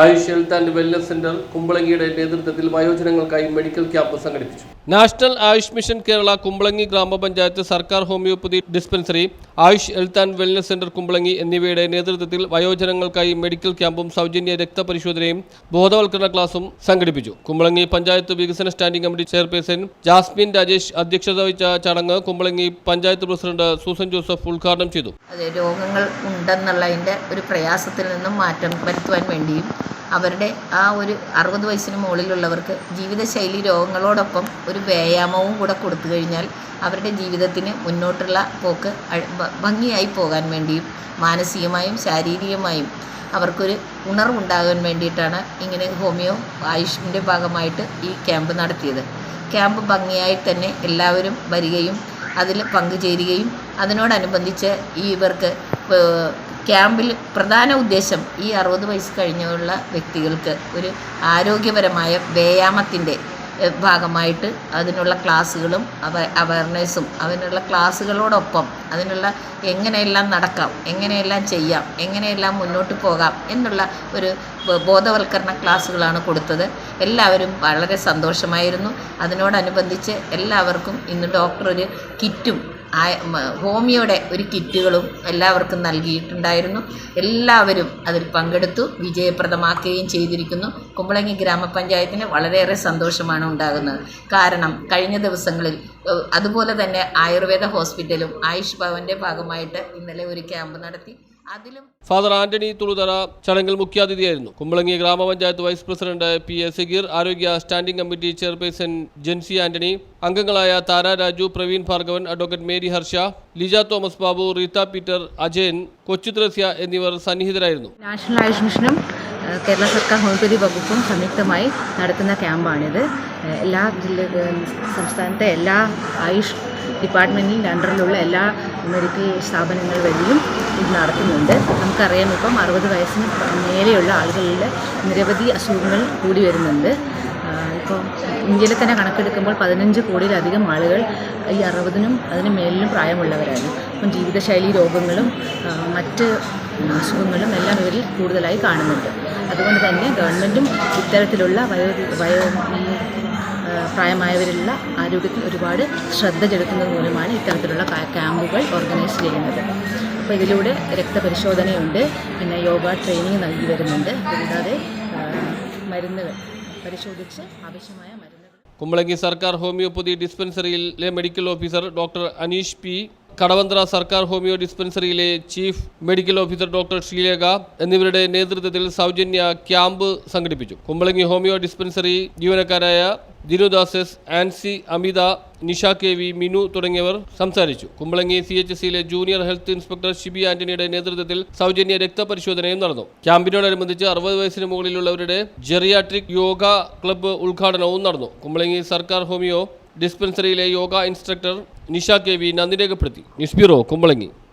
Ayush health and wellness centre കുമ്പളങ്ങിയുടെ നേതൃത്വത്തിൽ വയോജനങ്ങൾക്കായി medical camp സംഘടിപ്പിച്ചു. നാഷണൽ ആയുഷ് മിഷൻ കേരള കുമ്പളങ്ങി ഗ്രാമപഞ്ചായത്ത് സർക്കാർ homoeopathy dispensary Ayush health and wellness centre Kumbalangi എന്നിവയുടെ നേതൃത്വത്തിൽ വയോജനങ്ങൾക്കായി മെഡിക്കൽ ക്യാമ്പും സൗജന്യ രക്തപരിശോധനയും ബോധവൽക്കരണ ക്ലാസും സംഘടിപ്പിച്ചു. കുമ്പളങ്ങി പഞ്ചായത്ത് വികസന standing committee chairperson Jasmine Rajesh അധ്യക്ഷത വഹിച്ച ചടങ്ങ് Kumbalangi panchayat president Susan Joseph ഉദ്ഘാടനം ചെയ്തു. രോഗങ്ങൾ ഉണ്ടെന്നുള്ളതിന്റെ ഒരു പ്രയാസത്തിൽ നിന്നും മാറ്റം വരുത്തുവാൻ വേണ്ടിയും അവരുടെ ആ ഒരു അറുപത് വയസ്സിന് മുകളിലുള്ളവർക്ക് ജീവിതശൈലി രോഗങ്ങളോടൊപ്പം ഒരു വ്യായാമവും കൂടെ കൊടുത്തു കഴിഞ്ഞാൽ അവരുടെ ജീവിതത്തിന് മുന്നോട്ടുള്ള പോക്ക് ഭംഗിയായി പോകാൻ വേണ്ടിയും മാനസികമായും ശാരീരികമായും അവർക്കൊരു ഉണർവുണ്ടാകാൻ വേണ്ടിയിട്ടാണ് ഇങ്ങനെ ഹോമിയോ ആയുഷിന്റെ ഭാഗമായിട്ട് ഈ ക്യാമ്പ് നടത്തിയത്. ക്യാമ്പ് ഭംഗിയായി തന്നെ എല്ലാവരും വരികയും അതിൽ പങ്കുചേരുകയും അതിനോടനുബന്ധിച്ച് ഈ ഇവർക്ക് ക്യാമ്പിൽ പ്രധാന ഉദ്ദേശം ഈ അറുപത് വയസ്സ് കഴിഞ്ഞുള്ള വ്യക്തികൾക്ക് ഒരു ആരോഗ്യപരമായ വ്യായാമത്തിന്റെ ഭാഗമായിട്ട് അതിനുള്ള ക്ലാസ്സുകളും അവ അവയർനെസ്സും അതിനുള്ള ക്ലാസ്സുകളോടൊപ്പം അതിനുള്ള എങ്ങനെയെല്ലാം നടക്കാം എങ്ങനെയെല്ലാം ചെയ്യാം എങ്ങനെയെല്ലാം മുന്നോട്ട് പോകാം എന്നുള്ള ഒരു ബോധവൽക്കരണ ക്ലാസ്സുകളാണ് കൊടുത്തത്. എല്ലാവരും വളരെ സന്തോഷമായിരുന്നു. അതിനോടനുബന്ധിച്ച് എല്ലാവർക്കും ഇന്ന് ഡോക്ടർ ഒരു കിറ്റും ഹോമിയോയുടെ ഒരു കിറ്റുകളും എല്ലാവർക്കും നൽകിയിട്ടുണ്ടായിരുന്നു. എല്ലാവരും അതിൽ പങ്കെടുത്തു വിജയപ്രദമാക്കുകയും ചെയ്തിരിക്കുന്നു. കുമ്പളങ്ങി ഗ്രാമപഞ്ചായത്തിന് വളരെയേറെ സന്തോഷമാണ് ഉണ്ടാകുന്നത്. കാരണം കഴിഞ്ഞ ദിവസങ്ങളിൽ അതുപോലെ തന്നെ ആയുർവേദ ഹോസ്പിറ്റലും ആയുഷ് ഭവന്റെ ഭാഗമായിട്ട് ഇന്നലെ ഒരു ക്യാമ്പ് നടത്തി. ഫാദർ ആന്റണി തുളുതറ ചടങ്ങിൽ മുഖ്യാതിഥിയായിരുന്നു. കുമ്പളങ്ങി ഗ്രാമപഞ്ചായത്ത് vice president P A Sageer ആരോഗ്യ standing committee chairperson Jency Antony അംഗങ്ങളായ താര Raju Praveen Bhargavan advocate Mary Harsha Lija Thomas Babu Reetha Peter Ajayan Kochuthresia എന്നിവർ സന്നിഹിതരായിരുന്നു. നാഷണൽ ആയുഷ് മിഷനും കേരള സർക്കാർ ഹോമിയോപ്പതി വകുപ്പും സംയുക്തമായി നടത്തുന്ന ക്യാമ്പാണിത്. എല്ലാ ജില്ല സംസ്ഥാനത്തെ എല്ലാ ആയുഷ് ഡിപ്പാർട്ട്മെന്റിന്റെ അണ്ടറിലുള്ള എല്ലാ മെഡിക്കൽ സ്ഥാപനങ്ങൾ വഴിയും ഇത് നടത്തുന്നുണ്ട്. നമുക്കറിയാം ഇപ്പം അറുപത് വയസ്സിന് മേലെയുള്ള ആളുകളിൽ നിരവധി അസുഖങ്ങൾ കൂടി വരുന്നുണ്ട്. ഇപ്പോൾ ഇന്ത്യയിൽ തന്നെ കണക്കെടുക്കുമ്പോൾ പതിനഞ്ച് കോടിയിലധികം ആളുകൾ ഈ അറുപതിനും അതിന് മേലിലും പ്രായമുള്ളവരാണ്. അപ്പം ജീവിതശൈലി രോഗങ്ങളും മറ്റ് അസുഖങ്ങളും എല്ലാം ഇവരിൽ കൂടുതലായി കാണുന്നുണ്ട്. അതുകൊണ്ട് തന്നെ ഗവൺമെന്റും ഇത്തരത്തിലുള്ള വയോ വയോ പ്രായമായവരിലുള്ള ആരോഗ്യത്തിൽ ഒരുപാട് ശ്രദ്ധ ചെലുത്തുന്നത് മൂലമാണ് ഇത്തരത്തിലുള്ള ക്യാമ്പുകൾ ഓർഗനൈസ് ചെയ്യുന്നത്. അപ്പോൾ ഇതിലൂടെ രക്തപരിശോധനയുണ്ട് പിന്നെ യോഗ ട്രെയിനിങ് നൽകി വരുന്നുണ്ട്. കൂടാതെ മരുന്നുകൾ പരിശോധിച്ച് ആവശ്യമായ മരുന്നുകൾ കുമ്പളങ്ങി സർക്കാർ homeopathy ഡിസ്പെൻസറിയിലെ medical officer doctor Aneesh P Kadavanthra സർക്കാർ homeo ഡിസ്പെൻസറിയിലെ chief medical officer doctor Sreelekha എന്നിവരുടെ നേതൃത്വത്തിൽ സൗജന്യ ക്യാമ്പ് സംഘടിപ്പിച്ചു. കുമ്പളങ്ങി ഹോമിയോ ഡിസ്പെൻസറി ജീവനക്കാരായ ദിനുദാസസ് ആൻസി അമിത നിഷ കെ വി മിനു തുടങ്ങിയവർ സംസാരിച്ചു. കുമ്പളങ്ങി സി എച്ച് സിയിലെ ജൂനിയർ ഹെൽത്ത് ഇൻസ്പെക്ടർ ഷിബി ആന്റണിയുടെ നേതൃത്വത്തിൽ സൗജന്യ രക്തപരിശോധനയും നടന്നു. ക്യാമ്പിനോടനുബന്ധിച്ച് അറുപത് വയസ്സിന് മുകളിലുള്ളവരുടെ ജെറിയാട്രിക് യോഗ ക്ലബ്ബ് ഉദ്ഘാടനവും നടന്നു. കുമ്പളങ്ങി സർക്കാർ homeo ഡിസ്പെൻസറിയിലെ yoga instructor Nisha K V നന്ദി രേഖപ്പെടുത്തി ന്യൂസ് ബ്യൂറോ കുമ്പളങ്ങി.